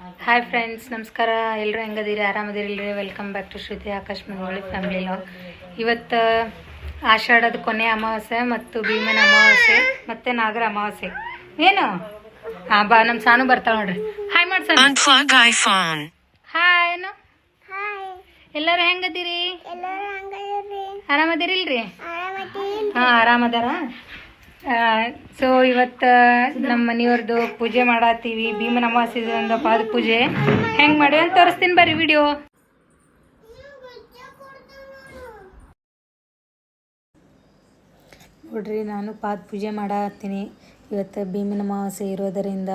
Hi friends ನಮಸ್ಕಾರ. ಎಲ್ಲರೂ ಹೆಂಗದಿರಿ? ಆರಾಮದಿರಿಲ್ರಿ? Welcome back to Shruti Akash Mangoli family log ಇವತ್ತು ಆಷಾಢದ ಕೊನೆ ಅಮಾವಾಸ್ಯೆ ಮತ್ತು ಭೀಮನ ಅಮಾವಾಸ್ಯೆ ಮತ್ತು ನಾಗರ ಅಮಾವಾಸ್ಯೆ. ಏನು? ಹಾಂ ಬಾ ನಮ್ಮ ಸಾನು ಬರ್ತಾಳೆ ನೋಡ್ರಿ. ಹಾಯ್ ಮಾಡ್ಸ Unplug iPhone. ಹಾಯ್ ಏನು? ಎಲ್ಲರೂ ಹೆಂಗದಿರಿ? ಆರಾಮದಿರಿಲ್ರಿ? ಆರಾಮದಿ ಹಾಂ ಆರಾಮದಾರ. ಸೊ ಇವತ್ತು ನಮ್ಮ ಮನೆಯವ್ರದ್ದು ಪೂಜೆ ಮಾಡತ್ತೀವಿ. ಭೀಮನ ಅಮಾವಾಸ್ಯೆ ಒಂದು ಪಾದ ಪೂಜೆ. ಹೆಂಗೆ ಮಾಡಿ ಅಂತ ತೋರಿಸ್ತೀನಿ ಬರ್ರಿ ವಿಡಿಯೋ ನೋಡ್ರಿ, ನಾನು ಪಾದ ಪೂಜೆ ಮಾಡತ್ತೀನಿ. ಇವತ್ತು ಭೀಮನ ಅಮಾವಾಸ್ಯೆ ಇರೋದರಿಂದ.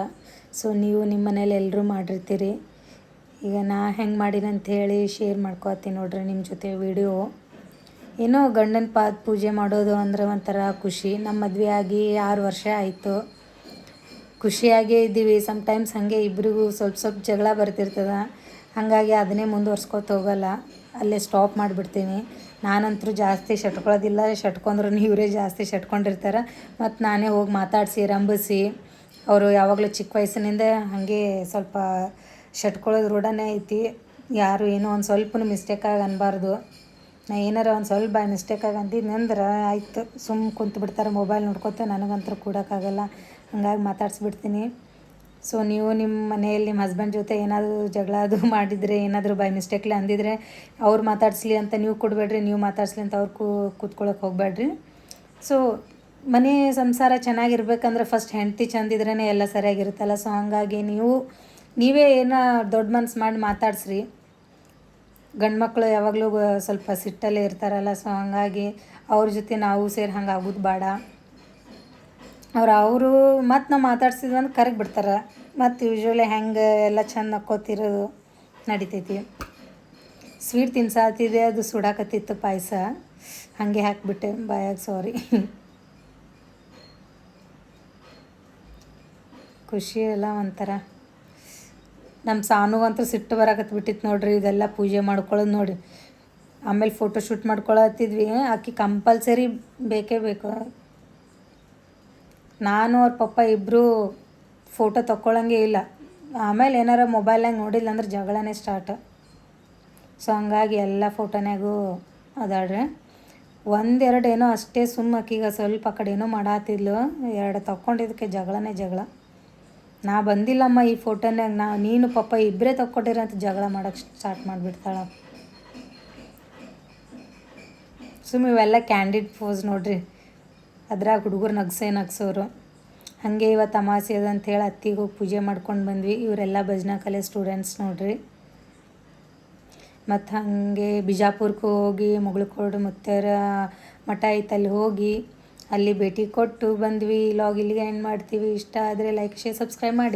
ಸೊ ನೀವು ನಿಮ್ಮ ಮನೇಲಿ ಎಲ್ಲರೂ ಮಾಡಿರ್ತೀರಿ. ಈಗ ನಾ ಹೆಂಗೆ ಮಾಡಿನಂತ ಹೇಳಿ ಶೇರ್ ಮಾಡ್ಕೊತೀನಿ ನೋಡ್ರಿ ನಿಮ್ಮ ಜೊತೆ ವಿಡಿಯೋ ಏನೋ ಗಂಡನ ಪಾದ ಪೂಜೆ ಮಾಡೋದು ಅಂದ್ರೆ ಒಂಥರ ಖುಷಿ. ನಮ್ಮ ಮದುವೆ ಆಗಿ ಆರು ವರ್ಷ ಆಯಿತು. ಖುಷಿಯಾಗೇ ಇದ್ದೀವಿ. ಸಮ್ಟೈಮ್ಸ್ ಹಾಗೆ ಇಬ್ಬರಿಗೂ ಸ್ವಲ್ಪ ಸ್ವಲ್ಪ ಜಗಳ ಬರ್ತಿರ್ತದ. ಹಾಗಾಗಿ ಅದನ್ನೇ ಮುಂದುವರ್ಸ್ಕೊತ ಹೋಗಲ್ಲ. ಅಲ್ಲೇ ಸ್ಟಾಪ್ ಮಾಡಿಬಿಡ್ತೀನಿ. ನಾನಂತರೂ ಜಾಸ್ತಿ ಶಟ್ಕೊಳ್ಳೋದಿಲ್ಲ. ಶಟ್ಕೊಂಡ್ರು ಇವರೇ ಜಾಸ್ತಿ ಶಟ್ಕೊಂಡಿರ್ತಾರೆ. ಮತ್ತು ನಾನೇ ಹೋಗಿ ಮಾತಾಡಿಸಿ, ರಂಬಿಸಿ. ಅವರು ಯಾವಾಗಲೂ ಚಿಕ್ಕ ವಯಸ್ಸಿನಿಂದ ಹಾಗೆ ಸ್ವಲ್ಪ ಶಟ್ಕೊಳ್ಳೋದು ರೂಢನೇ ಐತಿ. ಯಾರು ಏನೋ ಒಂದು ಸ್ವಲ್ಪನೂ ಮಿಸ್ಟೇಕಾಗಿ ಅನ್ಬಾರ್ದು. ನಾ ಏನಾರ ಒಂದು ಸ್ವಲ್ಪ ಬೈ ಮಿಸ್ಟೇಕಾಗಿ ಅಂದಿದ್ನಂದ್ರೆ ಆಯ್ತು ಸುಮ್ಮ ಕುಂತು ಬಿಡ್ತಾರೆ ಮೊಬೈಲ್ ನೋಡ್ಕೊತ ನನಗಂತೂ ಕೂಡೋಕ್ಕಾಗಲ್ಲ, ಹಂಗಾಗಿ ಮಾತಾಡ್ಸ್ಬಿಡ್ತೀನಿ. ಸೊ ನೀವು ನಿಮ್ಮ ಮನೆಯಲ್ಲಿ ನಿಮ್ಮ ಹಸ್ಬೆಂಡ್ ಜೊತೆ ಏನಾದರೂ ಜಗಳ ಅದು ಮಾಡಿದರೆ, ಏನಾದರೂ ಬೈ ಮಿಸ್ಟೇಕ್ಲೆ ಅಂದಿದ್ರೆ, ಅವ್ರು ಮಾತಾಡಿಸ್ಲಿ ಅಂತ ನೀವು ಕೊಡಬೇಡ್ರಿ, ನೀವು ಮಾತಾಡಿಸ್ಲಿ ಅಂತ ಅವ್ರು ಕೂತ್ಕೊಳ್ಳೋಕೆ ಹೋಗಬೇಡ್ರಿ ಸೊ ಮನೆ ಸಂಸಾರ ಚೆನ್ನಾಗಿರ್ಬೇಕಂದ್ರೆ ಫಸ್ಟ್ ಹೆಂಡತಿ ಚಂದಿದ್ರೇ ಎಲ್ಲ ಸರಿಯಾಗಿರುತ್ತಲ್ಲ. ಸೊ ಹಾಗಾಗಿ ನೀವು, ನೀವೇ ಏನೋ ದೊಡ್ಡ ಮನ್ಸು ಮಾಡಿ ಮಾತಾಡ್ಸ್ರಿ. ಗಂಡು ಮಕ್ಕಳು ಯಾವಾಗಲೂ ಸ್ವಲ್ಪ ಸಿಟ್ಟಲ್ಲೇ ಇರ್ತಾರಲ್ಲ, ಸೊ ಹಾಗಾಗಿ ಅವ್ರ ಜೊತೆ ನಾವು ಸೇರಿ ಹಂಗೆ ಆಗೋದು ಬೇಡ. ಅವ್ರು, ಅವರು ಮತ್ತು ನಾವು ಮಾತಾಡ್ಸಿದ್ವಿ ಅಂದ್ರೆ ಕರಗಿ ಬಿಡ್ತಾರೆ. ಮತ್ತು ಯೂಶ್ವಲಿ ಹೆಂಗೆ ಎಲ್ಲ ಚೆಂದ ನಕ್ಕೋತಿರೋದು ನಡಿತೈತಿ. ಸ್ವೀಟ್ ತಿನ್ಸಾತಿದೆ, ಅದು ಸುಡಾಕತ್ತಿತ್ತು ಪಾಯಸ. ಹಾಗೆ ಹಾಕಿಬಿಟ್ಟೆ, ಬಾಯಾಗ ಸಾರಿ ಖುಷಿ ಎಲ್ಲ ಒಂಥರ. ನಮ್ಮ ಸಾನುಗಂತೂ ಸಿಟ್ಟು ಬರಕತ್ ಬಿಟ್ಟಿತ್ತು ನೋಡ್ರಿ, ಇದೆಲ್ಲ ಪೂಜೆ ಮಾಡ್ಕೊಳ್ಳೋದು ನೋಡಿ. ಆಮೇಲೆ ಫೋಟೋ ಶೂಟ್ ಮಾಡ್ಕೊಳತ್ತಿದ್ವಿ. ಆಕೆ ಕಂಪಲ್ಸರಿ ಬೇಕೇ ಬೇಕು. ನಾನು ಅವ್ರ ಪಪ್ಪ ಇಬ್ಬರು ಫೋಟೋ ತಗೊಳ್ಳಂಗೆ ಇಲ್ಲ. ಆಮೇಲೆ ಏನಾರ ಮೊಬೈಲ್ನಾಗ ನೋಡಿಲ್ಲ ಅಂದ್ರೆ ಜಗಳನೇ ಸ್ಟಾರ್ಟ್ ಸೊ ಹಂಗಾಗಿ ಎಲ್ಲ ಫೋಟೋನ್ಯಾಗೂ ಅದಾಳ್ರಿ. ಒಂದೆರಡು ಏನೋ ಅಷ್ಟೇ ಸುಮ್ಮ ಅಕ್ಕಿಗ ಸ್ವಲ್ಪ ಆ ಕಡೆ ಏನೋ ಮಾಡಾತಿದ್ಲು. ಎರಡು ತಗೊಂಡಿದ್ದಕ್ಕೆ ಜಗಳನೇ ಜಗಳ. ನಾ ಬಂದಿಲ್ಲಮ್ಮ ಈ ಫೋಟೋನಾಗ ನಾ, ನೀನು ಪಪ್ಪ ಇಬ್ಬರೇ ತಕ್ಕೊಟ್ಟಿರ ಅಂತ ಜಗಳ ಮಾಡೋಕ್ಕೆ ಸ್ಟಾರ್ಟ್ ಮಾಡಿಬಿಡ್ತಾಳ. ಸುಮ್ಮ ಇವೆಲ್ಲ ಕ್ಯಾಂಡಿಡ್ ಪೋಸ್ ನೋಡ್ರಿ. ಅದ್ರಾಗ ಹುಡುಗರು ನಗ್ಸೇ ನಗ್ಸೋರು. ಹಾಗೆ ಇವತ್ತು ಅಮಾಸೆ ಅದ ಹೇಳಿ ಅತ್ತಿಗೆ ಹೋಗಿ ಪೂಜೆ ಮಾಡ್ಕೊಂಡು ಬಂದ್ವಿ. ಇವರೆಲ್ಲ ಭಜನಾ ಕಲೆ ಸ್ಟೂಡೆಂಟ್ಸ್ ನೋಡ್ರಿ. ಮತ್ತು ಹಾಗೆ ಬಿಜಾಪುರಕ್ಕೆ ಹೋಗಿ, ಮುಗಳಕೋಡು, ಮುತ್ತರ ಮಠ ಐತಲ್ಲಿ ಹೋಗಿ ಅಲ್ಲಿ ಭೇಟಿ ಕೊಟ್ಟು ಬಂದ್ವಿ. ಲಾಗ್ ಇಲ್ಲಿಗೆ ಎಂಡ್ ಮಾಡ್ತೀವಿ. ಇಷ್ಟ ಆದರೆ ಲೈಕ್ ಶೇರ್ ಸಬ್ಸ್ಕ್ರೈಬ್ ಮಾಡಿ.